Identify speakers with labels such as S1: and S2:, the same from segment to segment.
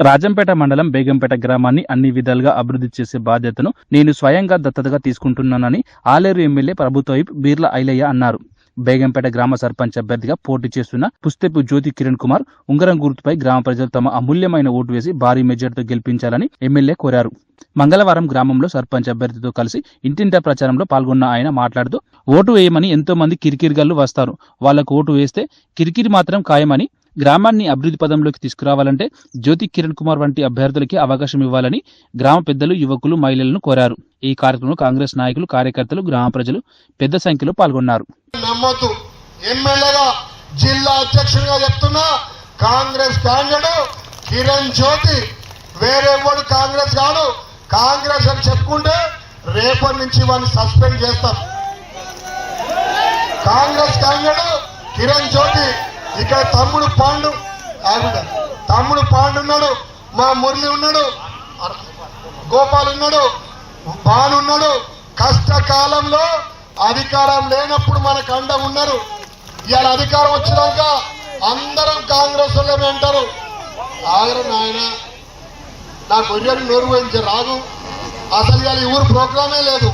S1: రాజంపేట మండలం బేగంపేట గ్రామాన్ని అన్ని విధాలుగా అభివృద్ధి చేసే బాధ్యతను నేను స్వయంగా దత్తతగా తీసుకుంటున్నానని ఆలేరు ఎమ్మెల్యే ప్రభుత్వ బీర్ల ఐలయ్య అన్నారు. బేగంపేట గ్రామ సర్పంచ్ అభ్యర్థిగా పోటీ చేస్తున్న పుస్తెపు జ్యోతి కిరణ్ కుమార్ ఉంగరం గుర్తుపై గ్రామ ప్రజలు తమ అమూల్యమైన ఓటు వేసి భారీ మెజార్టీతో గెలిపించాలని ఎమ్మెల్యే కోరారు. మంగళవారం గ్రామంలో సర్పంచ్ అభ్యర్థితో కలిసి ఇంటింటా ప్రచారంలో పాల్గొన్న ఆయన మాట్లాడుతూ ఓటు వేయమని ఎంతో మంది కిరికిరిగాళ్ళు వస్తారు. వాళ్ళకు ఓటు వేస్తే కిరికిరి మాత్రం ఖాయమని గ్రామాన్ని అభివృద్ధి పదంలోకి తీసుకురావాలంటే జ్యోతి కిరణ్ కుమార్ వంటి అభ్యర్థులకి అవకాశం ఇవ్వాలని గ్రామ పెద్దలు యువకులు మహిళలను కోరారు. ఈ కార్యక్రమంలో కాంగ్రెస్ నాయకులు కార్యకర్తలు గ్రామ ప్రజలు పెద్ద సంఖ్యలో పాల్గొన్నారు.
S2: జిల్లా అధ్యక్షుడిగా చెప్తున్నా కాంగ్రెస్ క్యాండిడేట్ కిరణ్ జ్యోతి. వేరే వాడు కాంగ్రెస్ కాదు. కాంగ్రెస్ అని చెప్పుకుంటే రేపటి నుంచి వాడిని సస్పెండ్ చేస్తాం. కాంగ్రెస్ క్యాండిడేట్ కిరణ్ జ్యోతి ఇక్కడ తమ్ముడు పాండు ఆవిడ తమ్ముడు పాండు ఉన్నాడు మా మురళి ఉన్నాడు గోపాల్ ఉన్నాడు భాను ఉన్నాడు. కష్టకాలంలో అధికారం లేనప్పుడు మనకు అండ ఉన్నారు ఇవాళ అధికారం వచ్చినాక అందరం కాంగ్రెస్ వాళ్ళమే అంటారు ఆగరు నాయన నా గొర్రెలు నోరు పోయించే రాదు. అసలు ఇవాళ ఈ ఊరు ప్రోగ్రామే లేదు.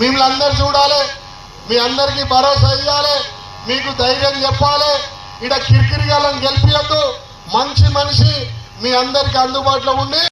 S2: మిమ్మల్ని అందరు చూడాలి మీ అందరికీ భరోసా ఇవ్వాలి మీకు ధైర్యం చెప్పాలి. ఇక్కడ కిరికిరిగాలను గెలిపియద్దు. మంచి మనిషి మీ అందరికి అందుబాటులో ఉండి